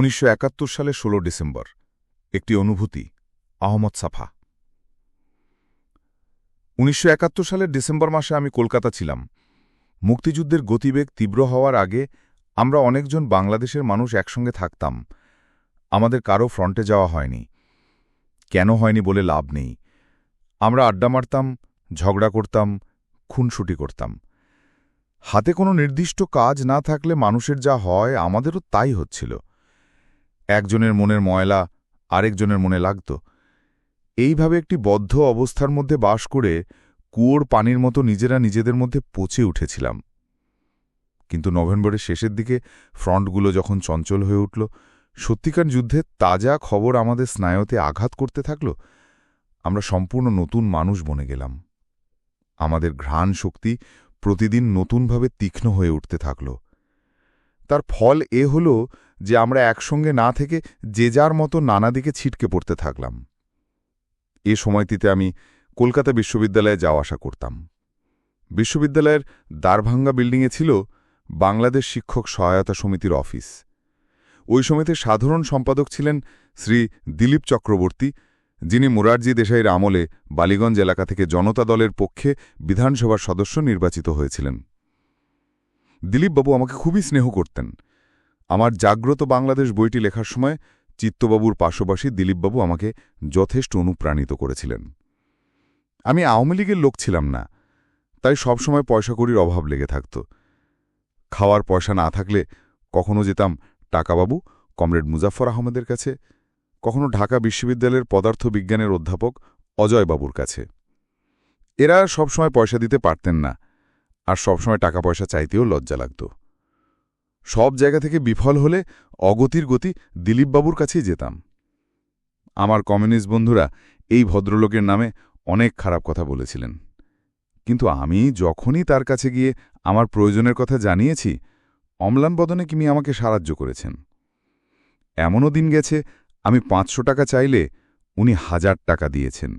উনিশশো সালে ১৬ ডিসেম্বর, একটি অনুভূতি, আহমদ সাফা। উনিশশো একাত্তর সালের ডিসেম্বর মাসে আমি কলকাতা ছিলাম। মুক্তিযুদ্ধের গতিবেগ তীব্র হওয়ার আগে আমরা অনেকজন বাংলাদেশের মানুষ একসঙ্গে থাকতাম। আমাদের কারও ফ্রন্টে যাওয়া হয়নি। কেন হয়নি বলে লাভ নেই। আমরা আড্ডা মারতাম, ঝগড়া করতাম, খুনসুটি করতাম। হাতে কোনো নির্দিষ্ট কাজ না থাকলে মানুষের যা হয় আমাদেরও তাই হচ্ছিল। একজনের মনের ময়লা আরেকজনের মনে লাগত। এইভাবে একটি বদ্ধ অবস্থার মধ্যে বাস করে কুয়োর পানির মতো নিজেরা নিজেদের মধ্যে পচে উঠেছিলাম। কিন্তু নভেম্বরের শেষের দিকে ফ্রন্টগুলো যখন চঞ্চল হয়ে উঠল, সত্যিকার যুদ্ধে তাজা খবর আমাদের স্নায়ুতে আঘাত করতে থাকল, আমরা সম্পূর্ণ নতুন মানুষ বনে গেলাম। আমাদের ঘ্রাণ শক্তি প্রতিদিন নতুনভাবে তীক্ষ্ণ হয়ে উঠতে থাকল। তার ফল এ হল যে আমরা একসঙ্গে না থেকে যে যার মতো নানা দিকে ছিটকে পড়তে থাকলাম। এ সময়টিতে আমি কলকাতা বিশ্ববিদ্যালয়ে যাওয়া আসা করতাম। বিশ্ববিদ্যালয়ের দ্বারভাঙ্গা বিল্ডিংয়ে ছিল বাংলাদেশ শিক্ষক সহায়তা সমিতির অফিস। ওই সমিতির সাধারণ সম্পাদক ছিলেন শ্রী দিলীপ চক্রবর্তী, যিনি মুরারজি দেশাইয়ের আমলে বালিগঞ্জ এলাকা থেকে জনতা দলের পক্ষে বিধানসভার সদস্য নির্বাচিত হয়েছিলেন। দিলীপবাবু আমাকে খুবই স্নেহ করতেন। আমার জাগ্রত বাংলাদেশ বইটি লেখার সময় চিত্তবাবুর পাশাপাশি দিলীপবাবু আমাকে যথেষ্ট অনুপ্রাণিত করেছিলেন। আমি আওয়ামী লীগের লোক ছিলাম না, তাই সবসময় পয়সাকড়ির অভাব লেগে থাকত। খাওয়ার পয়সা না থাকলে কখনো যেতাম টাকাবাবু, কমরেড মুজাফর আহমেদের কাছে, কখনো ঢাকা বিশ্ববিদ্যালয়ের পদার্থ বিজ্ঞানের অধ্যাপক অজয়বাবুর কাছে। এরা সবসময় পয়সা দিতে পারতেন না। আর সবসময় টাকা পয়সা চাইতেও লজ্জা লাগত। সব জায়গা থেকে বিফল হলে অগতির গতি দিলীপবাবুর কাছেই যেতাম। আমার কমিউনিস্ট বন্ধুরা এই ভদ্রলোকের নামে অনেক খারাপ কথা বলেছিলেন। কিন্তু আমি যখনই তার কাছে গিয়ে আমার প্রয়োজনের কথা জানিয়েছি, অম্লান বদনে কিমি আমাকে সাহায্য করেছেন। এমনও দিন গেছে, আমি পাঁচশো টাকা চাইলে উনি হাজার টাকা দিয়েছেন।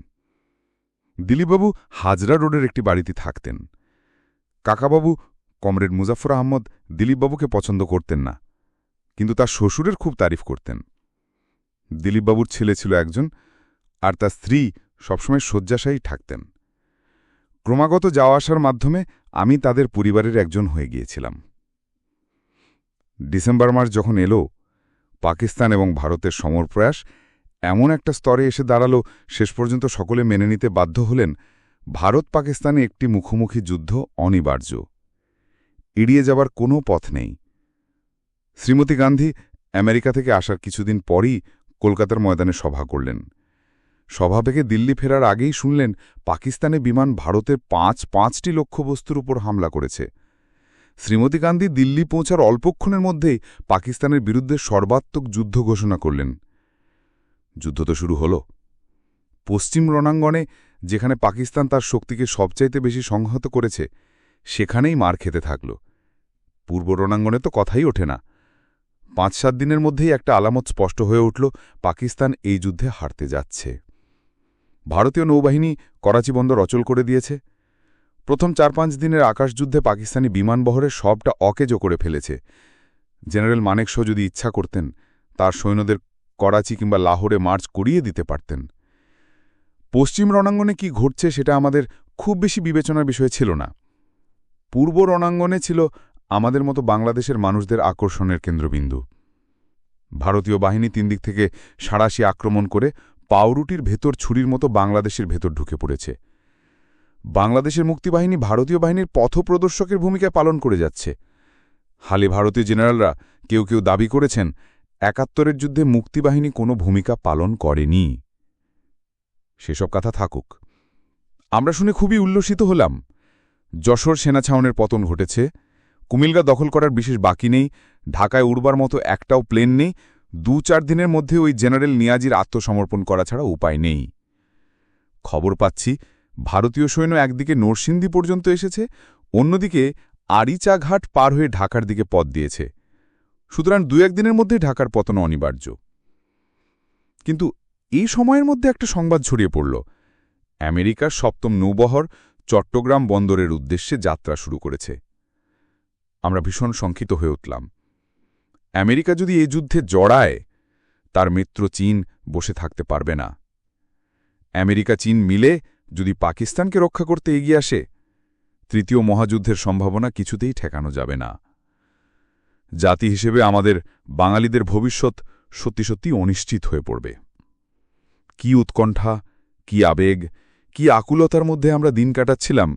দিলীপবাবু হাজরা রোডের একটি বাড়িতে থাকতেন। কাকাবাবু, কমরেড মুজাফর আহমদ দিলীপবাবুকে পছন্দ করতেন না, কিন্তু তার শ্বশুরের খুব তারিফ করতেন। দিলীপবাবুর ছেলে ছিল একজন, আর তার স্ত্রী সবসময় শয্যাশায়ী থাকতেন। ক্রমাগত যাওয়া আসার মাধ্যমে আমি তাদের পরিবারের একজন হয়ে গিয়েছিলাম। ডিসেম্বর মাস যখন এলো, পাকিস্তান এবং ভারতের সমরপ্রয়াস এমন একটা স্তরে এসে দাঁড়াল, শেষ পর্যন্ত সকলে মেনে নিতে বাধ্য হলেন ভারত পাকিস্তানে একটি মুখোমুখি যুদ্ধ অনিবার্য। এড়িয়ে যাবার কোনো পথ নেই। শ্রীমতী গান্ধী আমেরিকা থেকে আসার কিছুদিন পরই কলকাতার ময়দানে সভা করলেন। সভা থেকে দিল্লি ফেরার আগেই শুনলেন পাকিস্তানে বিমান ভারতের পাঁচ পাঁচটি লক্ষ্যবস্তুর উপর হামলা করেছে। শ্রীমতী গান্ধী দিল্লি পৌঁছার অল্পক্ষণের মধ্যেই পাকিস্তানের বিরুদ্ধে সর্বাত্মক যুদ্ধ ঘোষণা করলেন। যুদ্ধ তো শুরু হল। পশ্চিম রণাঙ্গনে যেখানে পাকিস্তান তার শক্তিকে সবচাইতে বেশি সংহত করেছে, সেখানেই মার খেতে থাকল। পূর্ব রণাঙ্গনে তো কথাই ওঠে না। পাঁচ সাত দিনের মধ্যেই একটা আলামত স্পষ্ট হয়ে উঠল, পাকিস্তান এই যুদ্ধে হারতে যাচ্ছে। ভারতীয় নৌবাহিনী করাচি বন্দর অচল করে দিয়েছে। প্রথম চার পাঁচ দিনের আকাশযুদ্ধে পাকিস্তানি বিমানবহরের সবটা অকেজো করে ফেলেছে। জেনারেল মানেক শো যদি ইচ্ছা করতেন, তার সৈন্যদের করাচি কিংবা লাহোরে মার্চ করিয়ে দিতে পারতেন। পশ্চিম রণাঙ্গনে কি ঘটছে সেটা আমাদের খুব বেশি বিবেচনার বিষয় ছিল না। পূর্ব রণাঙ্গনে ছিল আমাদের মতো বাংলাদেশের মানুষদের আকর্ষণের কেন্দ্রবিন্দু। ভারতীয় বাহিনী তিন দিক থেকে সাঁড়াশি আক্রমণ করে পাউরুটির ভেতর ছুরির মতো বাংলাদেশের ভেতর ঢুকে পড়েছে। বাংলাদেশের মুক্তিবাহিনী ভারতীয় বাহিনীর পথপ্রদর্শকের ভূমিকা পালন করে যাচ্ছে। হালে ভারতীয় জেনারেলরা কেউ কেউ দাবি করেছেন, একাত্তরের যুদ্ধে মুক্তিবাহিনী কোনো ভূমিকা পালন করেনি। সেসব কথা থাকুক। আমরা শুনে খুবই উল্লসিত হলাম। যশোর সেনা ছাউনের পতন ঘটেছে। কুমিল্গা দখল করার বিশেষ বাকি নেই। ঢাকায় উড়বার মতো একটাও প্লেন নেই। দু চার দিনের মধ্যে ওই জেনারেল নিয়াজির আত্মসমর্পণ করা ছাড়া উপায় নেই। খবর পাচ্ছি, ভারতীয় সৈন্য একদিকে নরসিংদী পর্যন্ত এসেছে, অন্যদিকে আরিচা ঘাট পার হয়ে ঢাকার দিকে পথ দিয়েছে। সুতরাং দু একদিনের মধ্যে ঢাকার পতন অনিবার্য। কিন্তু এই সময়ের মধ্যে একটা সংবাদ ছড়িয়ে পড়ল। আমেরিকার সপ্তম নৌবহর চট্টগ্রাম বন্দরের উদ্দেশ্যে যাত্রা শুরু করেছে। আমরা ভীষণ শঙ্কিত হয়ে উঠলাম। আমেরিকা যদি এই যুদ্ধে জড়ায়, তার মিত্র চীন বসে থাকতে পারবে না। আমেরিকা চীন মিলে যদি পাকিস্তানকে রক্ষা করতে এগিয়ে আসে, তৃতীয় মহাযুদ্ধের সম্ভাবনা কিছুতেই ঠেকানো যাবে না। জাতি হিসেবে আমাদের বাঙালিদের ভবিষ্যৎ সত্যি সত্যি অনিশ্চিত হয়ে পড়বে। কি উৎকণ্ঠা, কি আবেগ, কি আকুলতার মধ্যে আমরা দিন কাটাচ্ছিলাম,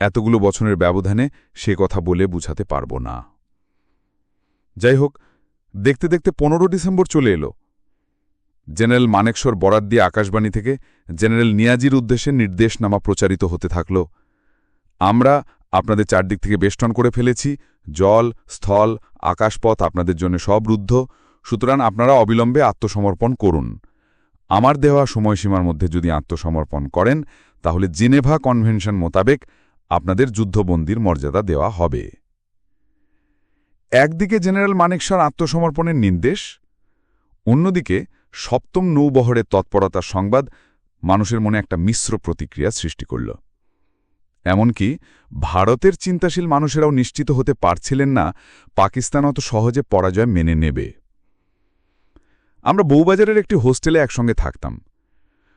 এতগুলো বছরের ব্যবধানে সে কথা বলে বুঝাতে পারব না। যাই হোক, দেখতে দেখতে পনেরো ডিসেম্বর চলে এলো। জেনারেল মানেকশর বরাদ দিয়ে আকাশবাণী থেকে জেনারেল নিয়াজির উদ্দেশ্যে নির্দেশনামা প্রচারিত হতে থাকল। আমরা আপনাদের চারদিক থেকে বেষ্টন করে ফেলেছি, জল, স্থল, আকাশপথ আপনাদের জন্য সব রুদ্ধ, সুতরাং আপনারা অবিলম্বে আত্মসমর্পণ করুন। আমার দেওয়া সময়সীমার মধ্যে যদি আত্মসমর্পণ করেন, তাহলে জেনেভা কনভেনশন মোতাবেক আপনাদের যুদ্ধবন্দির মর্যাদা দেওয়া হবে। একদিকে জেনারেল মানেকশার আত্মসমর্পণের নির্দেশ, অন্যদিকে সপ্তম নৌবহরের তৎপরতার সংবাদ মানুষের মনে একটা মিশ্র প্রতিক্রিয়া সৃষ্টি করল। এমনকি ভারতের চিন্তাশীল মানুষেরাও নিশ্চিত হতে পারছিলেন না, পাকিস্তান অত সহজে পরাজয় মেনে নেবে। আমরা বউবাজারের একটি হোস্টেলে একসঙ্গে থাকতাম।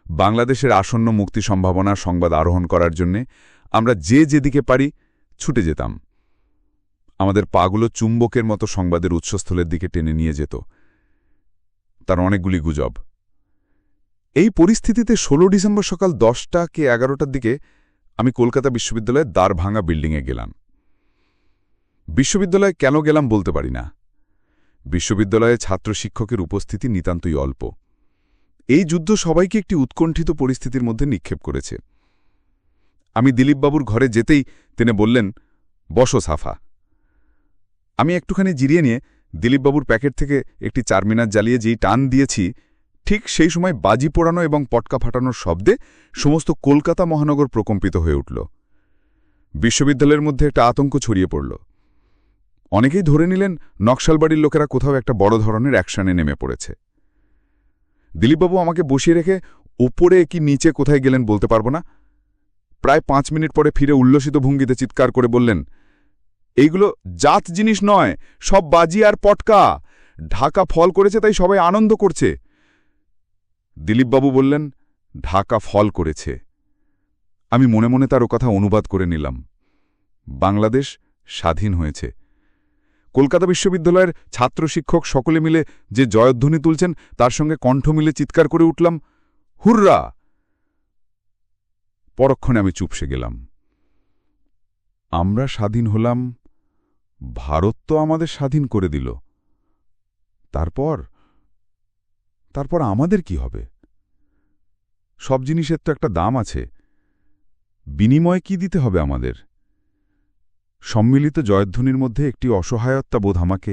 বাংলাদেশের আসন্ন মুক্তি সম্ভাবনা সংবাদ আরোহণ করার জন্যে আমরা যে যেদিকে পারি ছুটে যেতাম। আমাদের পাগুলো চুম্বকের মতো সংবাদের উৎসস্থলের দিকে টেনে নিয়ে যেত। তার অনেকগুলি গুজব। এই পরিস্থিতিতে ১৬ ডিসেম্বর সকাল দশটা কে এগারোটার দিকে আমি কলকাতা বিশ্ববিদ্যালয়ের দ্বার ভাঙা বিল্ডিংয়ে গেলাম। বিশ্ববিদ্যালয়ে কেন গেলাম বলতে পারি না। বিশ্ববিদ্যালয়ে ছাত্র শিক্ষকের উপস্থিতি নিতান্তই অল্প। এই যুদ্ধ সবাইকে একটি উৎকণ্ঠিত পরিস্থিতির মধ্যে নিক্ষেপ করেছে। আমি দিলীপবাবুর ঘরে যেতেই তিনি বললেন, বসো, সাফা। আমি একটুখানি জিরিয়ে নিয়ে দিলীপবাবুর প্যাকেট থেকে একটি চারমিনার জ্বালিয়ে যেই টান দিয়েছি, ঠিক সেই সময় বাজি পোড়ানো এবং পটকা ফাটানোর শব্দে সমস্ত কলকাতা মহানগর প্রকম্পিত হয়ে উঠল। বিশ্ববিদ্যালয়ের মধ্যে একটা আতঙ্ক ছড়িয়ে পড়ল। অনেকেই ধরে নিলেন নকশালবাড়ির লোকেরা কোথাও একটা বড় ধরনের অ্যাকশানে নেমে পড়েছে। দিলীপবাবু আমাকে বসিয়ে রেখে ওপরে কি নিচে কোথায় গেলেন বলতে পারব না? প্রায় পাঁচ মিনিট পরে ফিরে উল্লসিত ভঙ্গিতে চিৎকার করে বললেন, এইগুলো জাত জিনিস নয়, সব বাজি আর পটকা। ঢাকা ফল করেছে তাই সবাই আনন্দ করছে। দিলীপবাবু বললেন, ঢাকা ফল করেছে। আমি মনে মনে তার ও কথা অনুবাদ করে নিলাম। বাংলাদেশ স্বাধীন হয়েছে। কলকাতা বিশ্ববিদ্যালয়ের ছাত্র শিক্ষক সকলে মিলে যে জয়ধ্বনি তুলছেন, তার সঙ্গে কণ্ঠ মিলে চিৎকার করে উঠলাম, হুররা! পরক্ষণে আমি চুপসে গেলাম। আমরা স্বাধীন হলাম, ভারত তো আমাদের স্বাধীন করে দিল। তারপর? তারপর আমাদের কি হবে? সব জিনিসের তো একটা দাম আছে। বিনিময় কি দিতে হবে আমাদের? সম্মিলিত জয়ধ্বনির মধ্যে একটি অসহায়ত্বা বোধ আমাকে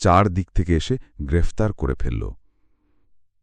চার দিক থেকে এসে গ্রেফতার করে ফেলল।